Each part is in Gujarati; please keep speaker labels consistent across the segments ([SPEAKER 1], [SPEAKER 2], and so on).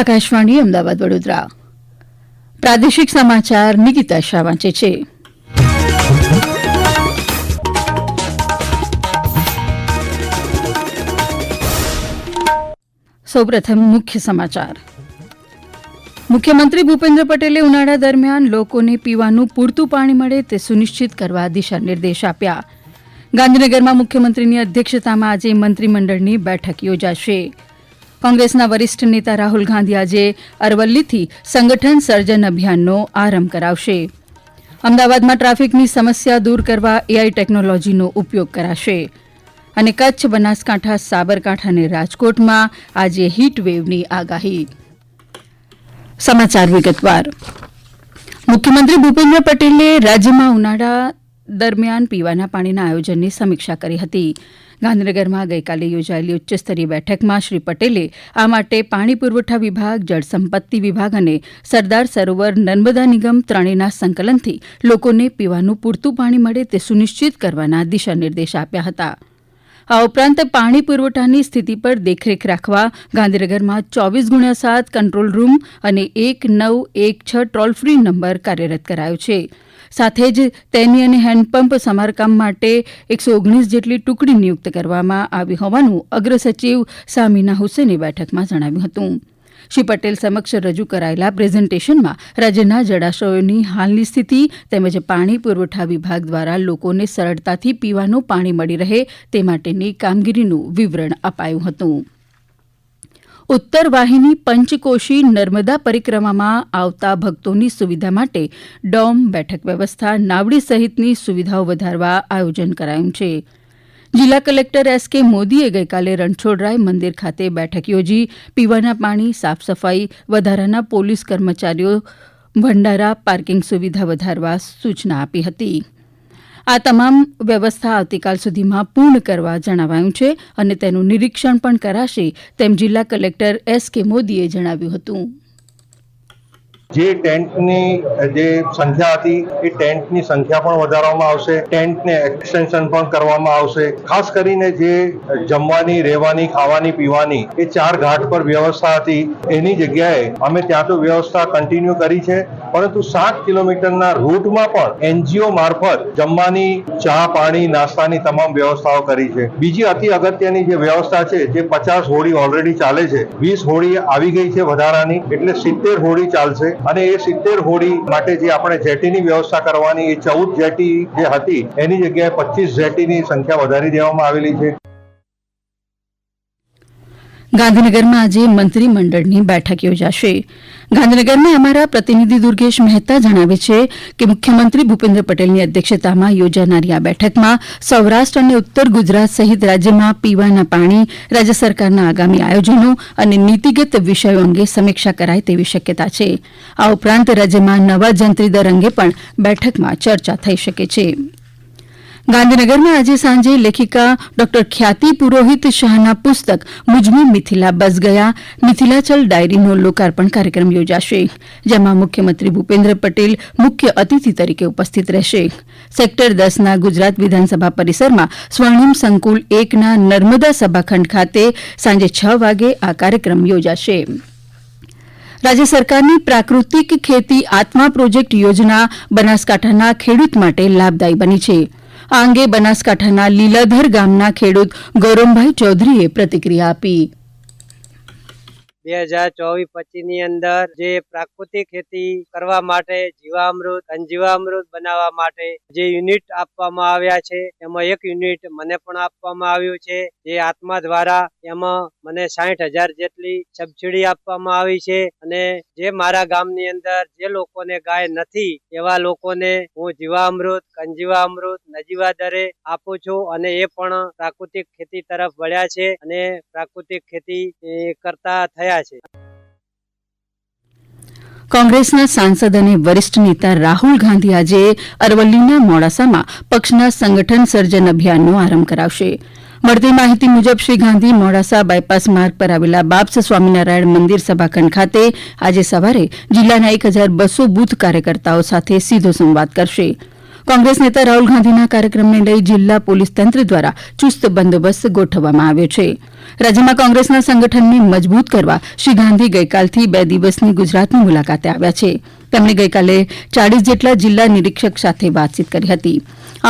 [SPEAKER 1] આકાશવાણી અમદાવાદ વડોદરા પ્રાદેશિક સમાચાર નિકિતા શાહ વાંચે છે સૌપ્રથમ મુખ્ય સમાચાર મુખ્યમંત્રી ભૂપેન્દ્ર પટેલે ઉનાળા દરમિયાન લોકોને પીવાનું પૂરતું પાણી મળે તે સુનિશ્ચિત કરવા દિશા નિર્દેશ આપ્યા ગાંધીનગરમાં મુખ્યમંત્રીની અધ્યક્ષતામાં આજે મંત્રીમંડળની બેઠક યોજાશે કોંગ્રેસના વરિષ્ઠ નેતા રાહુલ ગાંધી આજે અરવલ્લીથી સંગઠન સર્જન અભિયાનનો આરંભ કરાવશે અમદાવાદમાં ટ્રાફિકની સમસ્યા દૂર કરવા એઆઈ ટેકનોલોજીનો ઉપયોગ કરાશે અને કચ્છ બનાસકાંઠા સાબરકાંઠા અને રાજકોટમાં આજે હીટવેવની આગાહી સમાચાર વિગતવાર મુખ્યમંત્રી ભૂપેન્દ્ર પટેલે રાજ્યમાં ઉનાળા દરમિયાન પીવાના પાણીના આયોજનની સમીક્ષા કરી હતી ગાંધીનગરમાં ગઈકાલે યોજાયેલી ઉચ્ચસ્તરીય બેઠકમાં શ્રી પટેલે આ માટે પાણી પુરવઠા વિભાગ જળસંપત્તિ વિભાગ અને સરદાર સરોવર નર્મદા નિગમ ત્રણેયના સંકલનથી લોકોને પીવાનું પૂરતું પાણી મળે તે સુનિશ્ચિત કરવાના દિશા નિર્દેશ આપ્યા હતા આ ઉપરાંત પાણી પુરવઠાની સ્થિતિ પર દેખરેખ રાખવા ગાંધીનગરમાં ચોવીસ ગુણ્યા સાત કંટ્રોલ રૂમ અને એક નવ એક છ ટોલ ફ્રી નંબર કાર્યરત કરાયો છિં સાથે જ તેની અને હેન્ડપંપ સમારકામ માટે એકસો ઓગણીસ જેટલી ટુકડી નિયુક્ત કરવામાં આવી હોવાનું અગ્રસચિવ સામીના હુસેને બેઠકમાં જણાવ્યું હતું શ્રી પટેલ સમક્ષ રજૂ કરાયેલા પ્રેઝન્ટેશનમાં રાજ્યના જળાશયોની હાલની સ્થિતિ તેમજ પાણી પુરવઠા વિભાગ દ્વારા લોકોને સરળતાથી પીવાનું પાણી મળી રહે તે માટેની કામગીરીનું વિવરણ અપાયું હતું ઉત્તર વાહિની પંચકોશી નર્મદા પરિક્રમામાં આવતા ભક્તોની સુવિધા માટે ડોમ બેઠક વ્યવસ્થા નાવડી સહિતની સુવિધાઓ વધારવા આયોજન કરાયું છે જિલ્લા કલેક્ટર એસ કે મોદીએ ગઈકાલે રણછોડરાય મંદિર ખાતે બેઠક યોજી પીવાના પાણી સાફ સફાઈ વધારાના પોલીસ કર્મચારીઓ ભંડારા પાર્કિંગ સુવિધા વધારવા સૂચના આપી હતી આ તમામ વ્યવસ્થા આવતીકાલ સુધીમાં પૂર્ણ કરવા જણાવાયું છે અને તેનું નિરીક્ષણ પણ કરાશે તેમ જિલ્લા કલેક્ટર એસ કે મોદીએ જણાવ્યું હતું
[SPEAKER 2] જે ટેન્ટની જે સંખ્યા હતી એ ટેન્ટની સંખ્યા પણ વધારવામાં આવશે ટેન્ટને એક્સટેન્શન પણ કરવામાં આવશે ખાસ કરીને જે જમવાની રહેવાની ખાવાની પીવાની એ ચાર ઘાટ પર વ્યવસ્થા હતી એની જગ્યાએ અમે ત્યાં તો વ્યવસ્થા કન્ટિન્યુ કરી છે પરંતુ સાત કિલોમીટરના રૂટમાં પણ એનજીઓ મારફત જમવાની ચા પાણી નાસ્તાની તમામ વ્યવસ્થાઓ કરી છે બીજી અતિ અગત્યની જે વ્યવસ્થા છે જે પચાસ હોળી ઓલરેડી ચાલે છે વીસ હોળી આવી ગઈ છે વધારાની એટલે સિત્તેર હોળી ચાલશે અને એ સિત્તેર હોડી માટે જે આપણે જેટીની વ્યવસ્થા કરવાની એ ચૌદ જેટી જે હતી એની જગ્યાએ પચીસ જેટીની સંખ્યા વધારી દેવામાં આવેલી છે
[SPEAKER 1] ગાંધીનગરમાં આજે મંત્રીમંડળની બેઠક યોજાશે ગાંધીનગરના અમારા પ્રતિનિધિ દુર્ગેશ મહેતા જણાવે છે કે મુખ્યમંત્રી ભૂપેન્દ્ર પટેલની અધ્યક્ષતામાં યોજાનારી આ બેઠકમાં સૌરાષ્ટ્ર અને ઉત્તર ગુજરાત સહિત રાજ્યમાં પીવાના પાણી રાજ્ય સરકારના આગામી આયોજનો અને નીતિગત વિષયો અંગે સમીક્ષા કરાય તેવી શક્યતા છે આ ઉપરાંત રાજ્યમાં નવા જંત્રી દર અંગે પણ બેઠકમાં ચર્ચા થઈ શકે છિં ગાંધીનગરમાં આજે સાંજે લેખિકા ડોક્ટર ખ્યાતિ પુરોહિત શાહના પુસ્તક મુજમે મિથિલા બસ ગયા મિથિલાચલ ડાયરીનો લોકાર્પણ કાર્યક્રમ યોજાશે જેમાં મુખ્યમંત્રી ભૂપેન્દ્ર પટેલ મુખ્ય અતિથિ તરીકે ઉપસ્થિત રહેશે સેક્ટર દસના ગુજરાત વિધાનસભા પરિસરમાં સ્વર્ણિમ સંકુલ એકના નર્મદા સભાખંડ ખાતે સાંજે છ વાગે આ કાર્યક્રમ યોજાશે રાજ્ય સરકારની પ્રાકૃતિક ખેતી આત્મા પ્રોજેક્ટ યોજના બનાસકાંઠાના ખેડૂત માટે લાભદાયી બની છિં આ અંગે બનાસકાંઠાના લીલાધર ગામના ખેડૂત ગૌરમભાઈ ચૌધરીએ પ્રતિક્રિયા આપી હતી
[SPEAKER 3] બે હજાર ચોવીસ પચીસ ની અંદર જે પ્રાકૃતિક ખેતી કરવા માટે જીવામૃત અંજીવામૃત બનાવવા માટે જે યુનિટ આપવામાં આવ્યા છે એમાં એક યુનિટ મને પણ આપવામાં આવ્યું છે જે આત્મા દ્વારા એમાં મને સાહીઠ હજાર જેટલી સબસીડી આપવામાં આવી છે અને જે મારા ગામની અંદર જે લોકોને ગાય નથી એવા લોકોને હું જીવામૃત કંજીવામૃત નજીવા દરે આપું છું અને એ પણ પ્રાકૃતિક ખેતી તરફ વળ્યા છે અને પ્રાકૃતિક ખેતી કરતા થયા રહ્યા છે
[SPEAKER 1] કોંગ્રેસના સાંસદ અને વરિષ્ઠ નેતા રાહુલ ગાંધી આજે અરવલ્લીના મોડાસામાં પક્ષના સંગઠન સર્જન અભિયાનનો આરંભ કરાવશે મળતી માહિતી મુજબ શ્રી ગાંધી મોડાસા બાયપાસ માર્ગ પર આવેલા બાપ્સ સ્વામિનારાયણ મંદિર સભાખંડ ખાતે આજે સવારે જિલ્લાના એક હજાર બસો બુથ કાર્યકર્તાઓ સાથે સીધો સંવાદ કરશે કોંગ્રેસ નેતા રાહુલ ગાંધીના કાર્યક્રમને લઈ જિલ્લા પોલીસ તંત્ર દ્વારા યુસ્ત બંદોબસ્ત ગોઠવવામાં આવ્યો છે રાજ્યમાં કોંગ્રેસના સંગઠનને મજબૂત કરવા શ્રી ગાંધી ગઇકાલથી બે દિવસની ગુજરાતની મુલાકાતે આવ્યા છે તેમણે ગઇકાલે ચાળીસ જેટલા જિલ્લા નિરીક્ષક સાથે વાતચીત કરી હતી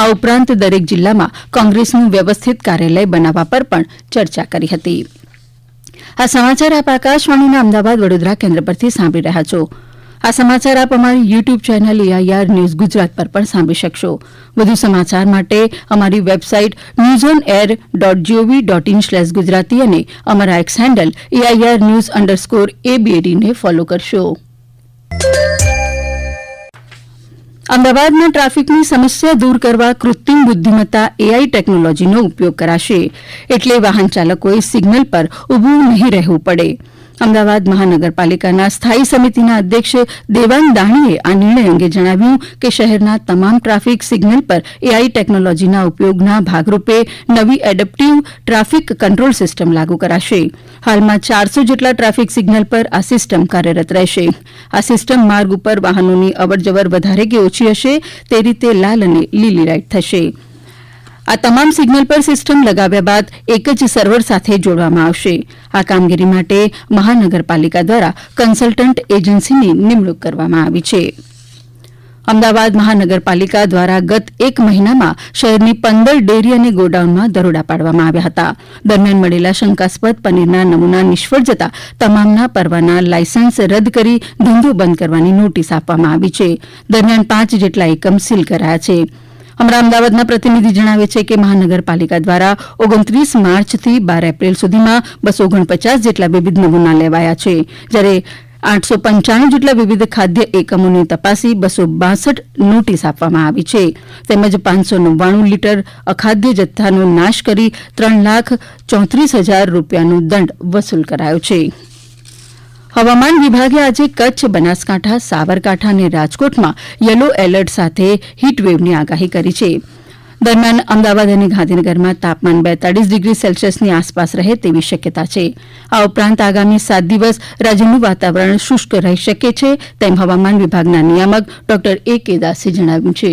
[SPEAKER 1] આ ઉપરાંત દરેક જિલ્લામાં કોંગ્રેસનું વ્યવસ્થિત કાર્યાલય બનાવવા પર પણ ચર્ચા કરી હતી આ સમાચાર આપ આકાશવાણીના અમદાવાદ વડોદરા કેન્દ્ર પરથી સાંભળી રહ્યા છો આ સમાચાર આપ અમારી YouTube channel AIR news Gujarat પર પણ સાંભળી શકશો વધુ સમાચાર માટે અમારી website news on air dot GOV dot in slash Gujarati અને અમારા X handle AIR news underscore એબીએડીને ફોલો કરશો અમદાવાદમાં ટ્રાફિકની સમસ્યા દૂર કરવા કૃત્રિમ બુદ્ધિમત્તા એઆઈ ટેકનોલોજીનો ઉપયોગ કરાશે એટલે વાહન ચાલકોએ સિગ્નલ પર ઉભું નહીં રહેવું પડે અમદાવાદ મહાનગરપાલિકાના સ્થાયી સમિતિના અધ્યક્ષ દેવાંગ દાણીએ આ નિર્ણય અંગે જણાવ્યું કે શહેરના તમામ ટ્રાફિક સિઝ્નલ પર એઆઈ ટેકનોલોજીના ઉપયોગના ભાગરૂપે નવી એડપ્ટીવ ટ્રાફિક કંટ્રોલ સિસ્ટમ લાગુ કરાશે હાલમાં ચારસો જેટલા ટ્રાફિક સિઝ્નલ પર આ સિસ્ટમ કાર્યરત રહેશે આ સિસ્ટમ માર્ગ ઉપર વાહનોની અવરજવર વધારે કે ઓછી હશે તે રીતે લાલ અને લીલી લાઇટ થશે આ તમામ સિઝનલ પર સિસ્ટમ લગાવ્યા બાદ એક જ સર્વર સાથે જોડવામાં આવશે આ કામગીરી માટે મહાનગરપાલિકા દ્વારા કન્સલ્ટન્ટ એજન્સીની નિમણૂક કરવામાં આવી છે અમદાવાદ મહાનગરપાલિકા દ્વારા ગત એક મહિનામાં શહેરની પંદર ડેરી અને ગોડાઉનમાં દરોડા પાડવામાં આવ્યા હતા દરમિયાન મળેલા શંકાસ્પદ પનીરના નમૂના નિષ્ફળ જતા તમામના પરવાના લાયસન્સ રદ કરી ધંધો બંધ કરવાની નોટીસ આપવામાં આવી છે દરમિયાન પાંચ જેટલા એકમ સીલ કરાયા છિં અમારા અમદાવાદના પ્રતિનિધિ જણાવે છે કે મહાનગરપાલિકા દ્વારા ઓગણત્રીસ માર્ચથી બાર એપ્રિલ સુધીમાં બસો ઓગણપચાસ જેટલા વિવિધ નમૂના લેવાયા છે જ્યારે આઠસો પંચાણું જેટલા વિવિધ ખાદ્ય એકમોને તપાસી બસો બાસઠ નોટીસ આપવામાં આવી છે તેમજ પાંચસો નવ્વાણું લીટર અખાદ્ય જથ્થાનો નાશ કરી ત્રણ લાખ ચોત્રીસ હજાર રૂપિયાનો દંડ વસૂલ કરાયો છિં હવામાન વિભાગે આજે કચ્છ બનાસકાંઠા સાબરકાંઠા અને રાજકોટમાં યલો એલર્ટ સાથે હીટવેવની આગાહી કરી છે દરમિયાન અમદાવાદ અને ગાંધીનગરમાં તાપમાન બેતાળીસ ડિગ્રી સેલ્સિયસની આસપાસ રહે તેવી શક્યતા છે આ ઉપરાંત આગામી સાત દિવસ રાજ્યનું વાતાવરણ શુષ્ક રહી શકે છે તેમ હવામાન વિભાગના નિયામક ડોક્ટર એ કે દાસે જણાવ્યું છે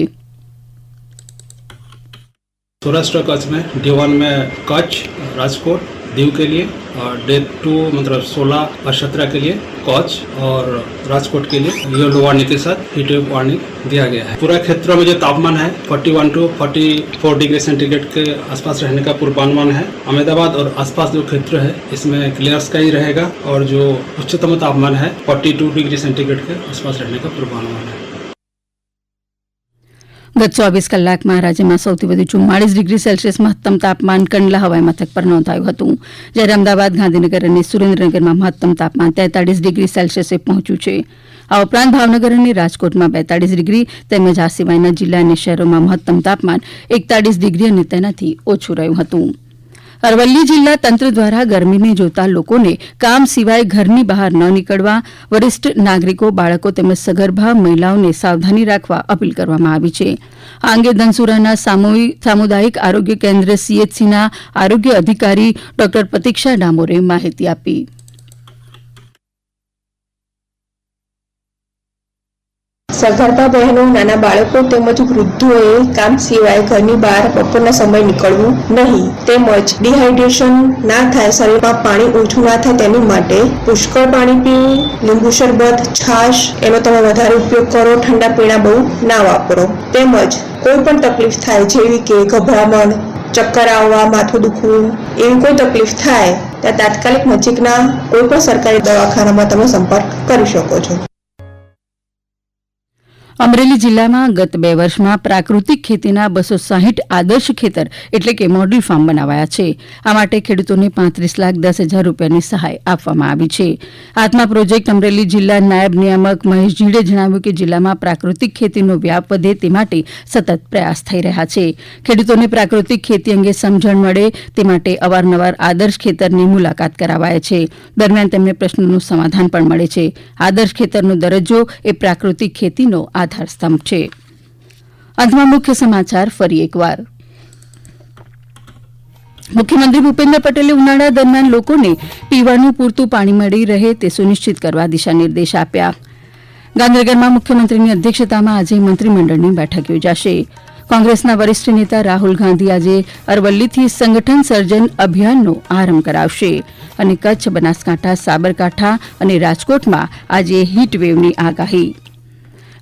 [SPEAKER 4] સૌરાષ્ટ્ર કચ્છ મેં દીવાન મેં કચ્છ રાજકોટ दीव के लिए और डे टू मतलब सोलह और सत्रह के लिए कॉच और राजकोट के लिए येलो वार्निंग के साथ हीट वेव वार्निंग दिया गया है पूरा क्षेत्र में जो तापमान है 41 टू 44 डिग्री सेंटीग्रेड के आसपास रहने का पूर्वानुमान है अहमदाबाद और आसपास जो क्षेत्र है इसमें क्लियर स्काई रहेगा और जो उच्चतम तापमान है फोर्टी डिग्री सेंटीग्रेड के आसपास रहने का पूर्वानुमान है
[SPEAKER 1] ગત ચોવીસ કલાકમાં રાજ્યમાં સૌથી વધુ ચુમ્માળીસ ડિગ્રી સેલ્સિયસ મહત્તમ તાપમાન કંડલા હવાઈ મથક પર નોંધાયું હતું જ્યારે અમદાવાદ ગાંધીનગર અને સુરેન્દ્રનગરમાં મહત્તમ તાપમાન તેતાળીસ ડિગ્રી સેલ્સિયસે પહોંચ્યું છે આ ઉપરાંત ભાવનગર અને રાજકોટમાં બેતાળીસ ડિગ્રી તેમજ આ સિવાયના જિલ્લા અને શહેરોમાં મહત્તમ તાપમાન એકતાળીસ ડિગ્રી અને તેનાથી ઓછું રહ્યું હતું અરવલ્લી જિલ્લા તંત્ર દ્વારા ગરમીને જોતા લોકોને કામ સિવાય ઘરની બહાર ન નીકળવા વરિષ્ઠ નાગરિકો બાળકો તેમજ સગર્ભા મહિલાઓને સાવધાની રાખવા અપીલ કરવામાં આવી છે આ અંગે ધનસુરાના સામુદાયિક આરોગ્ય કેન્દ્ર સીએચસીના આરોગ્ય અધિકારી ડોક્ટર પ્રતિક્ષા ડામોરે માહિતી આપી હતી
[SPEAKER 5] સરદારપા બહેનો નાના બાળકો તેમજ વૃદ્ધોએ કામ સિવાય ઘરની બહાર બપોરના સમય નીકળવું નહીં તેમજ ડિહાઇડ્રેશન ના થાય શરીરમાં પાણી ઓછું ના થાય તેની માટે પુષ્કળ પાણી પીવું લીંબુ શરબત છાશ એનો તમે વધારે ઉપયોગ કરો ઠંડા પીણા બહુ ના વાપરો તેમજ કોઈ પણ તકલીફ થાય જેવી કે ગભરામણ ચક્કર આવવા માથું દુખવું એવી કોઈ તકલીફ થાય ત્યાં તાત્કાલિક નજીકના કોઈ પણ સરકારી દવાખાનામાં તમે સંપર્ક કરી શકો છો
[SPEAKER 1] અમરેલી જિલ્લામાં ગત બે વર્ષમાં પ્રાકૃતિક ખેતીના બસો સાહીઠ આદર્શ ખેતર એટલે કે મોડલ ફાર્મ બનાવાયા છે આ માટે ખેડૂતોને પાંત્રીસ લાખ દસ હજાર રૂપિયાની સહાય આપવામાં આવી છે આત્મા પ્રોજેક્ટ અમરેલી જિલ્લા નાયબ નિયામક મહેશ જીડે જણાવ્યું કે જિલ્લામાં પ્રાકૃતિક ખેતીનો વ્યાપ વધે તે માટે સતત પ્રયાસ થઈ રહ્યા છે ખેડૂતોને પ્રાકૃતિક ખેતી અંગે સમજણ મળે તે માટે અવારનવાર આદર્શ ખેતરની મુલાકાત કરાવાય છે દરમિયાન તેમને પ્રશ્નોનું સમાધાન પણ મળે છે આદર્શ ખેતરનો દરજ્જો એ પ્રાકૃતિક ખેતીનો આ આધારસ્તંભ છે મુખ્યમંત્રી ભૂપેન્દ્ર પટેલે ઉનાળા દરમિયાન લોકોને પીવાનું પૂરતું પાણી મળી રહે તે સુનિશ્ચિત કરવા દિશા આપ્યા ગાંધીનગરમાં મુખ્યમંત્રીની અધ્યક્ષતામાં આજે મંત્રીમંડળની બેઠક યોજાશે કોંગ્રેસના વરિષ્ઠ નેતા રાહુલ ગાંધી આજે અરવલ્લીથી સંગઠન સર્જન અભિયાનનો આરંભ કરાવશે અને કચ્છ બનાસકાંઠા સાબરકાંઠા અને રાજકોટમાં આજે હીટવેવની આગાહી